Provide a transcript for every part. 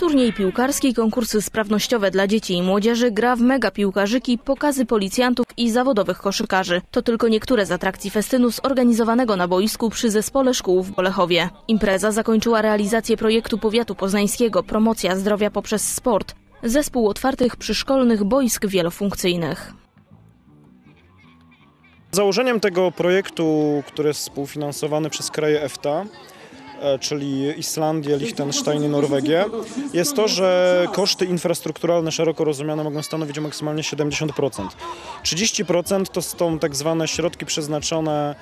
Turniej piłkarski, konkursy sprawnościowe dla dzieci i młodzieży, gra w mega piłkarzyki, pokazy policjantów i zawodowych koszykarzy. To tylko niektóre z atrakcji festynu zorganizowanego na boisku przy Zespole Szkół w Bolechowie. Impreza zakończyła realizację projektu powiatu poznańskiego Promocja zdrowia poprzez sport. Zespół otwartych przyszkolnych boisk wielofunkcyjnych. Założeniem tego projektu, który jest współfinansowany przez kraje EFTA, czyli Islandię, Liechtenstein i Norwegię, jest to, że koszty infrastrukturalne szeroko rozumiane mogą stanowić maksymalnie 70%. 30% to są tak zwane środki przeznaczone e,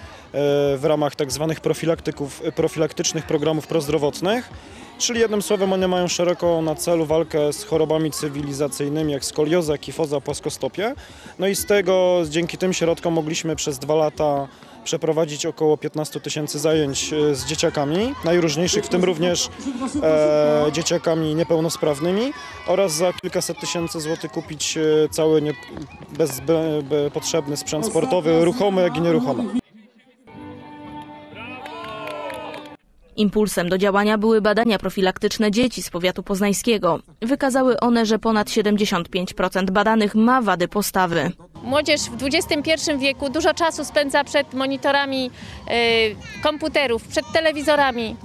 w ramach tak zwanych profilaktyków, profilaktycznych programów prozdrowotnych, czyli jednym słowem one mają szeroko na celu walkę z chorobami cywilizacyjnymi jak skolioza, kifoza, płaskostopie. No i z tego, dzięki tym środkom mogliśmy przez dwa lata przeprowadzić około 15 tysięcy zajęć e, z dzieciakami, najróżniejszych, w tym również e, dzieciakami niepełnosprawnymi oraz za kilkaset tysięcy złotych kupić e, cały nie, bez, be, be, potrzebny sprzęt sportowy, ruchomy jak i nieruchomy. Impulsem do działania były badania profilaktyczne dzieci z powiatu poznańskiego. Wykazały one, że ponad 75% badanych ma wady postawy. Młodzież w XXI wieku dużo czasu spędza przed monitorami y, komputerów, przed telewizorami.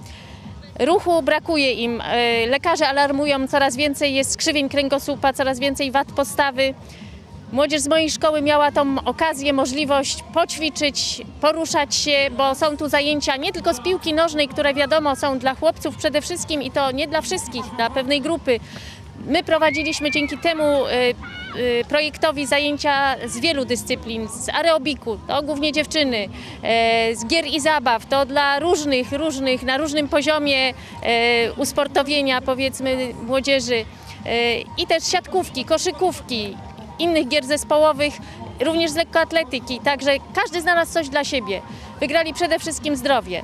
Ruchu brakuje im. Y, lekarze alarmują, coraz więcej jest skrzywień kręgosłupa, coraz więcej wad postawy. Młodzież z mojej szkoły miała tą okazję, możliwość poćwiczyć, poruszać się, bo są tu zajęcia nie tylko z piłki nożnej, które wiadomo są dla chłopców przede wszystkim i to nie dla wszystkich, dla pewnej grupy. My prowadziliśmy dzięki temu y, y, projektowi zajęcia z wielu dyscyplin, z aerobiku, to głównie dziewczyny, e, z gier i zabaw, to dla różnych, różnych, na różnym poziomie usportowienia powiedzmy młodzieży i też siatkówki, koszykówki, innych gier zespołowych, również z lekkoatletyki, także każdy znalazł coś dla siebie. Wygrali przede wszystkim zdrowie.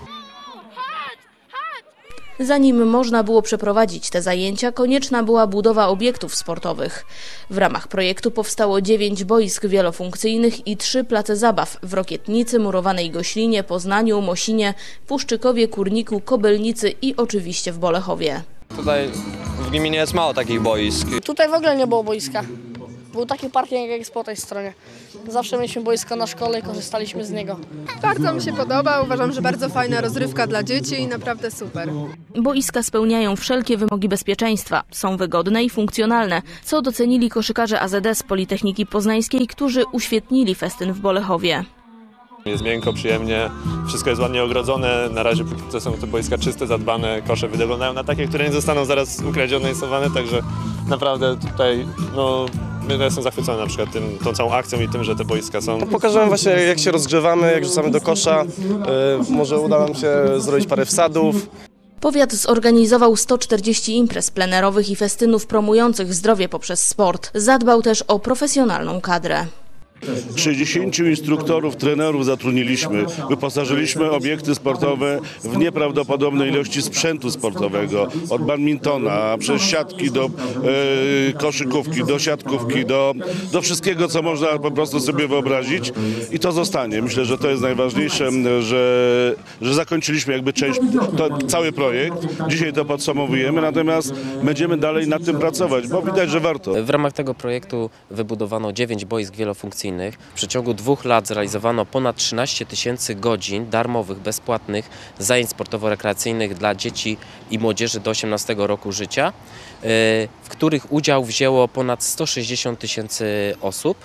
Zanim można było przeprowadzić te zajęcia, konieczna była budowa obiektów sportowych. W ramach projektu powstało dziewięć boisk wielofunkcyjnych i trzy place zabaw w Rokietnicy, Murowanej Goślinie, Poznaniu, Mosinie, Puszczykowie, Kurniku, Kobylnicy i oczywiście w Bolechowie. Tutaj w gminie jest mało takich boisk. Tutaj w ogóle nie było boiska. Był taki parking jak jest po tej stronie. Zawsze mieliśmy boisko na szkole i korzystaliśmy z niego. Bardzo mi się podoba, uważam, że bardzo fajna rozrywka dla dzieci i naprawdę super. Boiska spełniają wszelkie wymogi bezpieczeństwa, są wygodne i funkcjonalne, co docenili koszykarze AZD z Politechniki Poznańskiej, którzy uświetnili festyn w Bolechowie. Jest miękko, przyjemnie, wszystko jest ładnie ogrodzone, na razie póki co są te boiska czyste, zadbane, kosze wyglądają na takie, które nie zostaną zaraz ukradzione i schowane, także naprawdę tutaj no, ja jestem zachwycony na przykład tym, tą całą akcją i tym, że te boiska są. Pokażemy właśnie jak się rozgrzewamy, jak rzucamy do kosza, yy, może uda nam się zrobić parę wsadów. Powiat zorganizował 140 imprez plenerowych i festynów promujących zdrowie poprzez sport. Zadbał też o profesjonalną kadrę. 60 instruktorów, trenerów zatrudniliśmy. Wyposażyliśmy obiekty sportowe w nieprawdopodobnej ilości sprzętu sportowego. Od badmintona, przez siatki do e, koszykówki, do siatkówki, do, do wszystkiego, co można po prostu sobie wyobrazić. I to zostanie. Myślę, że to jest najważniejsze, że, że zakończyliśmy jakby część, to, cały projekt. Dzisiaj to podsumowujemy, natomiast będziemy dalej nad tym pracować, bo widać, że warto. W ramach tego projektu wybudowano 9 boisk wielofunkcyjnych. W przeciągu dwóch lat zrealizowano ponad 13 tysięcy godzin darmowych, bezpłatnych zajęć sportowo-rekreacyjnych dla dzieci i młodzieży do 18 roku życia, e, w których udział wzięło ponad 160 tysięcy osób.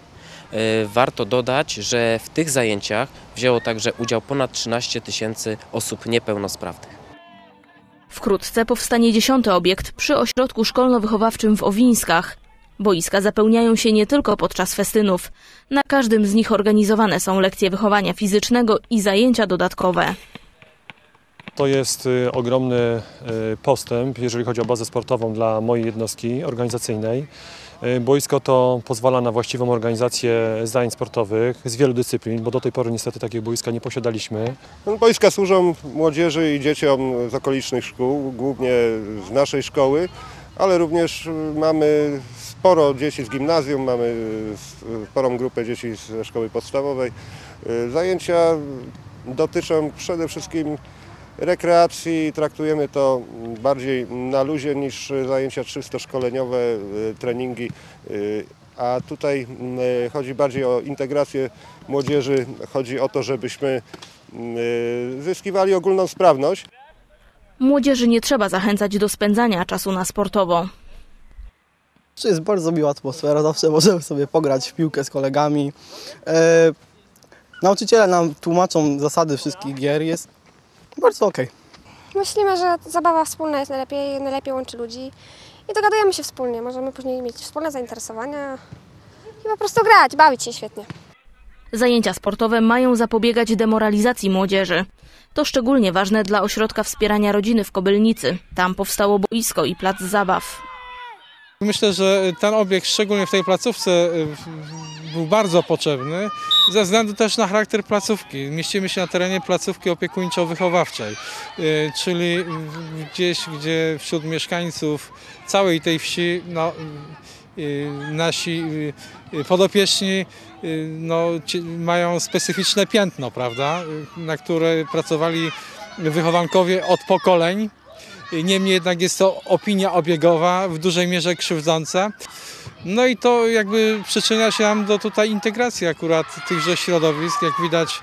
E, warto dodać, że w tych zajęciach wzięło także udział ponad 13 tysięcy osób niepełnosprawnych. Wkrótce powstanie dziesiąty obiekt przy ośrodku szkolno-wychowawczym w Owińskach. Boiska zapełniają się nie tylko podczas festynów. Na każdym z nich organizowane są lekcje wychowania fizycznego i zajęcia dodatkowe. To jest y, ogromny y, postęp, jeżeli chodzi o bazę sportową dla mojej jednostki organizacyjnej. Y, Boisko to pozwala na właściwą organizację zajęć sportowych z wielu dyscyplin, bo do tej pory niestety takiego boiska nie posiadaliśmy. No, Boiska służą młodzieży i dzieciom z okolicznych szkół, głównie z naszej szkoły, ale również mamy sporo dzieci z gimnazjum, mamy sporą grupę dzieci ze szkoły podstawowej. Zajęcia dotyczą przede wszystkim rekreacji, traktujemy to bardziej na luzie niż zajęcia czysto szkoleniowe, treningi, a tutaj chodzi bardziej o integrację młodzieży, chodzi o to, żebyśmy zyskiwali ogólną sprawność. Młodzieży nie trzeba zachęcać do spędzania czasu na sportowo. To jest bardzo miła atmosfera, zawsze możemy sobie pograć w piłkę z kolegami. E, nauczyciele nam tłumaczą zasady wszystkich gier, jest bardzo okej. Myślimy, że zabawa wspólna jest najlepiej, najlepiej łączy ludzi i dogadujemy się wspólnie. Możemy później mieć wspólne zainteresowania i po prostu grać, bawić się świetnie. Zajęcia sportowe mają zapobiegać demoralizacji młodzieży. To szczególnie ważne dla ośrodka wspierania rodziny w Kobylnicy. Tam powstało boisko i plac zabaw. Myślę, że ten obiekt, szczególnie w tej placówce, y, był bardzo potrzebny ze względu też na charakter placówki. Mieścimy się na terenie placówki opiekuńczo-wychowawczej, y, czyli gdzieś, gdzie wśród mieszkańców całej tej wsi no, nasi podopieczni no, mają specyficzne piętno, prawda, na które pracowali wychowankowie od pokoleń. Niemniej jednak jest to opinia obiegowa, w dużej mierze krzywdząca. No i to jakby przyczynia się nam do tutaj integracji akurat tychże środowisk. Jak widać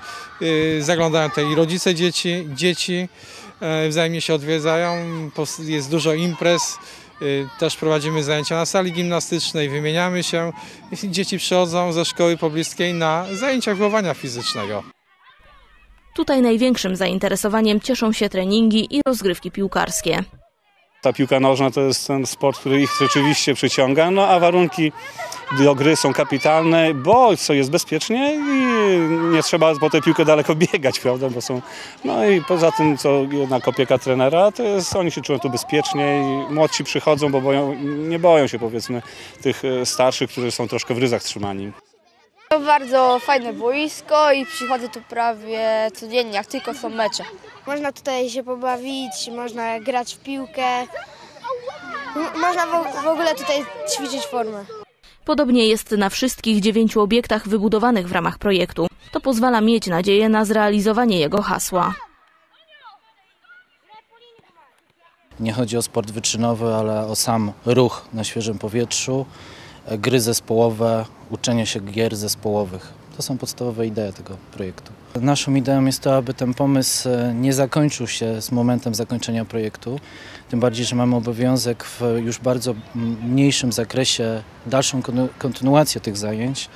zaglądają tutaj rodzice dzieci, dzieci wzajemnie się odwiedzają, jest dużo imprez. Też prowadzimy zajęcia na sali gimnastycznej, wymieniamy się. Dzieci przychodzą ze szkoły pobliskiej na zajęcia wychowania fizycznego. Tutaj największym zainteresowaniem cieszą się treningi i rozgrywki piłkarskie. Ta piłka nożna to jest ten sport, który ich rzeczywiście przyciąga, no a warunki do gry są kapitalne, bo co jest bezpiecznie i nie trzeba po tę piłkę daleko biegać, prawda, bo są, no i poza tym, co jednak opieka trenera, to jest, oni się czują tu bezpiecznie i młodsi przychodzą, bo boją, nie boją się powiedzmy tych starszych, którzy są troszkę w ryzach trzymani. To bardzo fajne boisko i przychodzę tu prawie codziennie, jak tylko są mecze. Można tutaj się pobawić, można grać w piłkę. Można w, ogóle tutaj ćwiczyć formę. Podobnie jest na wszystkich dziewięciu obiektach wybudowanych w ramach projektu. To pozwala mieć nadzieję na zrealizowanie jego hasła. Nie chodzi o sport wyczynowy, ale o sam ruch na świeżym powietrzu, gry zespołowe, uczenie się gier zespołowych. To są podstawowe idee tego projektu. Naszą ideą jest to, aby ten pomysł e, nie zakończył się z momentem zakończenia projektu. Tym bardziej, że mamy obowiązek w już bardzo mniejszym zakresie dalszą kontynuację tych zajęć.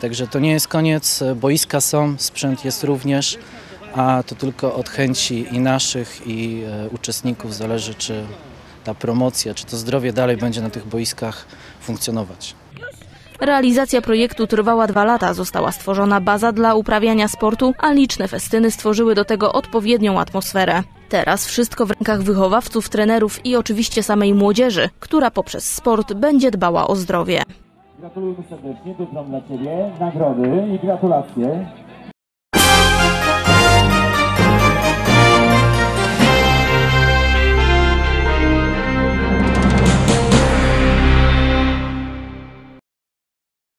Także to nie jest koniec. Boiska są, sprzęt jest również, a to tylko od chęci i naszych, i e, uczestników zależy, czy ta promocja, czy to zdrowie dalej będzie na tych boiskach funkcjonować. Realizacja projektu trwała dwa lata, została stworzona baza dla uprawiania sportu, a liczne festyny stworzyły do tego odpowiednią atmosferę. Teraz wszystko w rękach wychowawców, trenerów i oczywiście samej młodzieży, która poprzez sport będzie dbała o zdrowie. Gratulujemy serdecznie, mam dla Ciebie nagrody i gratulacje.